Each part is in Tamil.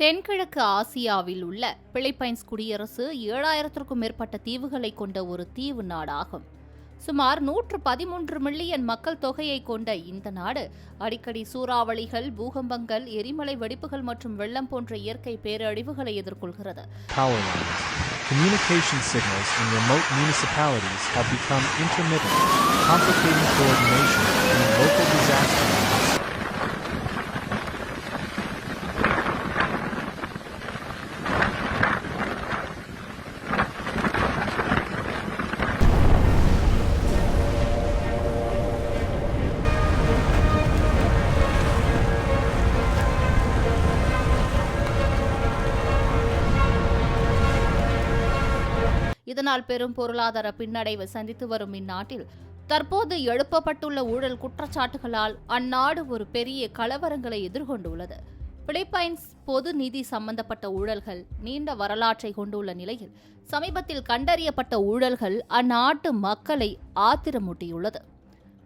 தென்கிழக்கு ஆசியாவில் உள்ள பிலிப்பைன்ஸ் குடியரசு ஏழாயிரத்திற்கும் மேற்பட்ட தீவுகளை கொண்ட ஒரு தீவு நாடாகும். சுமார் நூற்று பதிமூன்று மில்லியன் மக்கள் தொகையை கொண்ட இந்த நாடு அடிக்கடி சூறாவளிகள் பூகம்பங்கள் எரிமலை வெடிப்புகள் மற்றும் வெள்ளம் போன்ற இயற்கை பேரழிவுகளை எதிர்கொள்கிறது. Communication signals in remote municipalities have become intermittent, complicating coordination local disaster இதனால் பெரும் பொருளாதார பின்னடைவு சந்தித்து வரும் இந்நாட்டில் தற்போது எழுப்பப்பட்டுள்ள ஊழல் குற்றச்சாட்டுகளால் அந்நாடு ஒரு பெரிய கலவரங்களை எதிர்கொண்டுள்ளது. பிலிப்பைன்ஸ் பொது நிதி சம்பந்தப்பட்ட ஊழல்கள் நீண்ட வரலாற்றை கொண்டுள்ள நிலையில் சமீபத்தில் கண்டறியப்பட்ட ஊழல்கள் அந்நாட்டு மக்களை ஆத்திரமூட்டியுள்ளது.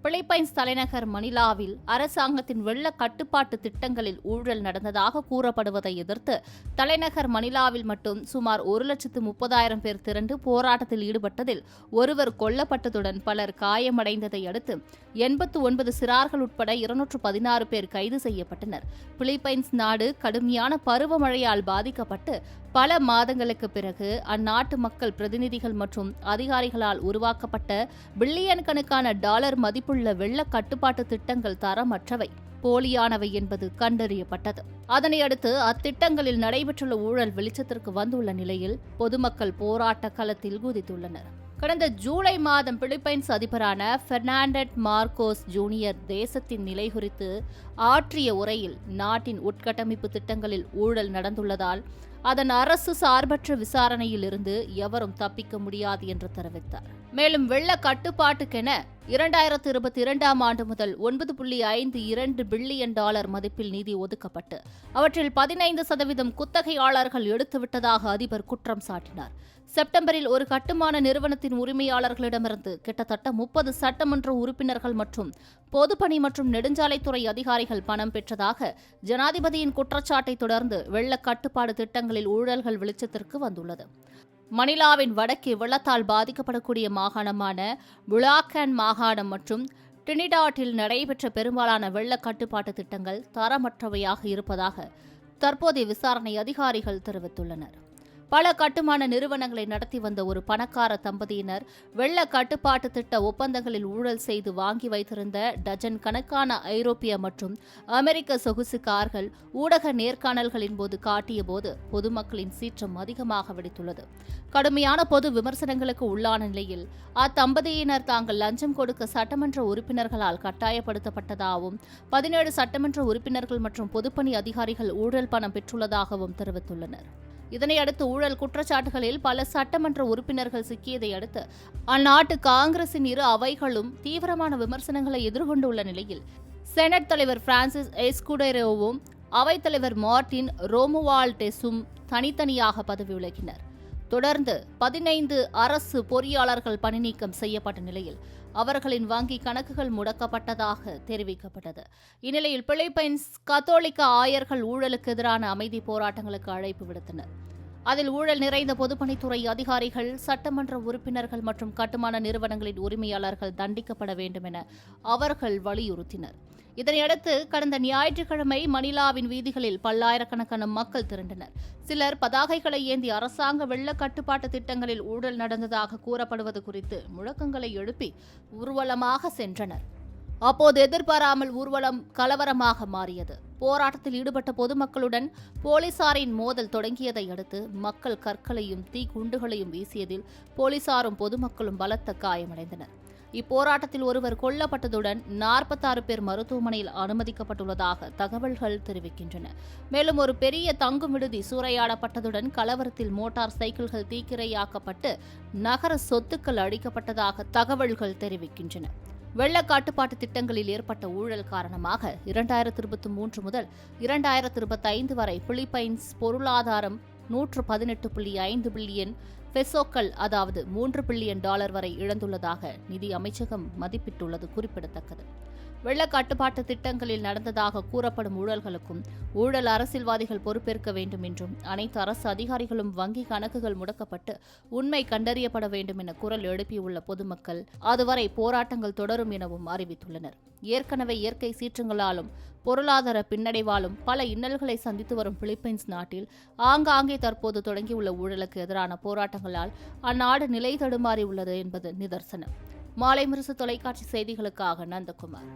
பிலிப்பைன்ஸ் தலைநகர் மணிலாவில் அரசாங்கத்தின் வெள்ள கட்டுப்பாட்டு திட்டங்களில் ஊழல் நடந்ததாக கூறப்படுவதை எதிர்த்து தலைநகர் மணிலாவில் மட்டும் சுமார் ஒரு லட்சத்து முப்பதாயிரம் பேர் திரண்டு போராட்டத்தில் ஈடுபட்டதில் ஒருவர் கொல்லப்பட்டதுடன் பலர் காயமடைந்ததை அடுத்து எண்பத்து ஒன்பது சிறார்கள் உட்பட இருநூற்று பதினாறு பேர் கைது செய்யப்பட்டனர். பிலிப்பைன்ஸ் நாடு கடுமையான பருவமழையால் பாதிக்கப்பட்டு பல மாதங்களுக்கு பிறகு அந்நாட்டு மக்கள் பிரதிநிதிகள் மற்றும் அதிகாரிகளால் உருவாக்கப்பட்ட பில்லியன் கணக்கான டாலர் மதிப்புள்ள உள்ள வெள்ள கட்டுப்பாட்டு திட்டங்கள் தரமற்றவை. போலியானவை என்பது கண்டறியப்பட்டது. அதனையடுத்து அத்திட்டங்களில் நடைபெற்றுள்ள ஊழல் வெளிச்சத்திற்கு வந்துள்ள நிலையில் பொதுமக்கள் போராட்ட களத்தில் குதித்துள்ளனர். கடந்த ஜூலை மாதம் பிலிப்பைன்ஸ் அதிபரான பெர்னாண்டட் மார்கோஸ் ஜூனியர் தேசத்தின் நிலை குறித்து ஆற்றிய உரையில் நாட்டின் உட்கட்டமைப்பு திட்டங்களில் ஊழல் நடந்துள்ளதால் அதன் அரசு சார்பற்ற விசாரணையில் இருந்து எவரும் தப்பிக்க முடியாது என்று தெரிவித்தார். மேலும் வெள்ள கட்டுப்பாட்டுக்கென இரண்டாயிரத்து இருபத்தி இரண்டாம் ஆண்டு முதல் ஒன்பது புள்ளி ஐந்து இரண்டு பில்லியன் டாலர் மதிப்பில் நிதி ஒதுக்கப்பட்டு அவற்றில் பதினைந்து சதவீதம் குத்தகையாளர்கள் எடுத்துவிட்டதாக அதிபர் குற்றம் சாட்டினார். செப்டம்பரில் ஒரு கட்டுமான நிறுவனத்தின் உரிமையாளர்களிடமிருந்து கிட்டத்தட்ட முப்பது சட்டமன்ற உறுப்பினர்கள் மற்றும் பொதுப்பணி மற்றும் நெடுஞ்சாலைத்துறை அதிகாரிகள் பணம் பெற்றதாக ஜனாதிபதியின் குற்றச்சாட்டை தொடர்ந்து வெள்ள கட்டுப்பாடு திட்டங்களில் ஊழல்கள் வெளிச்சத்திற்கு வந்துள்ளது. மணிலாவின் வடக்கே வெள்ளத்தால் பாதிக்கப்படக்கூடிய மாகாணமான புலாக்கன் மாகாணம் மற்றும் டிரினிடாட்டில் நடைபெற்ற பெரும்பாலான வெள்ள கட்டுப்பாட்டு திட்டங்கள் தரமற்றவையாக இருப்பதாக தற்போதைய விசாரணை அதிகாரிகள் தெரிவித்துள்ளனர். பல கட்டுமான நிறுவனங்களை நடத்தி வந்த ஒரு பணக்கார தம்பதியினர் வெள்ள கட்டுப்பாட்டு திட்ட ஒப்பந்தங்களில் ஊழல் செய்து வாங்கி வைத்திருந்த டஜன் கணக்கான ஐரோப்பிய மற்றும் அமெரிக்க சொகுசு கார்கள் ஊடக நேர்காணல்களின் போது காட்டிய போது பொதுமக்களின் சீற்றம் அதிகமாக வெடித்துள்ளது. கடுமையான பொது விமர்சனங்களுக்கு உள்ளான நிலையில் அத்தம்பதியினர் தாங்கள் லஞ்சம் கொடுக்க சட்டமன்ற உறுப்பினர்களால் கட்டாயப்படுத்தப்பட்டதாகவும் பதினேழு சட்டமன்ற உறுப்பினர்கள் மற்றும் பொதுப்பணி அதிகாரிகள் ஊழல் பணம் பெற்றுள்ளதாகவும் தெரிவித்துள்ளனர். இதனையடுத்து ஊழல் குற்றச்சாட்டுகளில் பல சட்டமன்ற உறுப்பினர்கள் சிக்கியதை அடுத்து அந்நாட்டு காங்கிரசின் இரு அவைகளும் தீவிரமான விமர்சனங்களை எதிர்கொண்டுள்ள நிலையில் செனட் தலைவர் பிரான்சிஸ் எஸ்குடெரோவும் அவைத்தலைவர் மார்டின் ரோமுவால்டெஸும் தனித்தனியாக பதவி விலகினர். தொடர்ந்து பதினைந்து அரசு பொறியாளர்கள் பணிநீக்கம் செய்யப்பட்ட நிலையில் அவர்களின் வங்கி கணக்குகள் முடக்கப்பட்டதாக தெரிவிக்கப்பட்டது. இந்நிலையில் பிலிப்பைன்ஸ் கத்தோலிக்க ஆயர்கள் ஊழலுக்கு எதிரான அமைதி போராட்டங்களுக்கு அழைப்பு விடுத்தனர். அதில் ஊழல் நிறைந்த பொதுப்பணித்துறை அதிகாரிகள் சட்டமன்ற உறுப்பினர்கள் மற்றும் கட்டுமான நிறுவனங்களின் உரிமையாளர்கள் தண்டிக்கப்பட வேண்டும் என அவர்கள் வலியுறுத்தினர். இதனையடுத்து கடந்த ஞாயிற்றுக்கிழமை மணிலாவின் வீதிகளில் பல்லாயிரக்கணக்கான மக்கள் திரண்டனர். சிலர் பதாகைகளை ஏந்தி அரசாங்க வெள்ள கட்டுப்பாட்டு திட்டங்களில் ஊழல் நடந்ததாக கூறப்படுவது குறித்து முழக்கங்களை எழுப்பி ஊர்வலமாக சென்றனர். அப்போது எதிர்பாராமல் ஊர்வலம் கலவரமாக மாறியது. போராட்டத்தில் ஈடுபட்ட பொதுமக்களுடன் போலீசாரின் மோதல் தொடங்கியதை அடுத்து மக்கள் கற்களையும் தீ குண்டுகளையும் வீசியதில் போலீசாரும் பொதுமக்களும் பலத்த காயமடைந்தனர். இப்போராட்டத்தில் ஒருவர் கொல்லப்பட்டதுடன் நாற்பத்தாறு பேர் மருத்துவமனையில் அனுமதிக்கப்பட்டுள்ளதாக தகவல்கள் தெரிவிக்கின்றன. மேலும் ஒரு பெரிய தங்கும் விடுதி சூறையாடப்பட்டதுடன் கலவரத்தில் மோட்டார் சைக்கிள்கள் தீக்கிரையாக்கப்பட்டு நகர சொத்துக்கள் அழிக்கப்பட்டதாக தகவல்கள் தெரிவிக்கின்றன. வெள்ள கட்டுப்பாட்டு திட்டங்களில் ஏற்பட்ட ஊழல் காரணமாக இரண்டாயிரத்தி இருபத்தி மூன்று முதல் இரண்டாயிரத்தி இருபத்தி ஐந்து வரை பிலிப்பைன்ஸ் பொருளாதாரம் நூற்று பதினெட்டு புள்ளி ஐந்து பில்லியன் பெசோக்கள் அதாவது மூன்று பில்லியன் டாலர் வரை இழந்துள்ளதாக நிதி அமைச்சகம் மதிப்பிட்டுள்ளது குறிப்பிடத்தக்கது. வெள்ள கட்டுப்பாட்டு திட்டங்களில் நடந்ததாக கூறப்படும் ஊழல்களுக்கும் ஊழல் அரசியல்வாதிகள் பொறுப்பேற்க வேண்டும் என்றும் அனைத்து அரசு அதிகாரிகளும் வங்கி கணக்குகள் முடக்கப்பட்டு உண்மை கண்டறியப்பட வேண்டும் என குரல் எழுப்பியுள்ள பொதுமக்கள் அதுவரை போராட்டங்கள் தொடரும் எனவும் அறிவித்துள்ளனர். ஏற்கனவே இயற்கை சீற்றங்களாலும் பொருளாதார பின்னடைவாலும் பல இன்னல்களை சந்தித்து வரும் பிலிப்பைன்ஸ் நாட்டில் ஆங்காங்கே தற்போது தொடங்கியுள்ள ஊழலுக்கு எதிரான போராட்டங்களால் அந்நாடு நிலை தடுமாறி உள்ளது என்பது நிதர்சனம். மாலை முரசு தொலைக்காட்சி செய்திகளுக்காக நந்தகுமார்.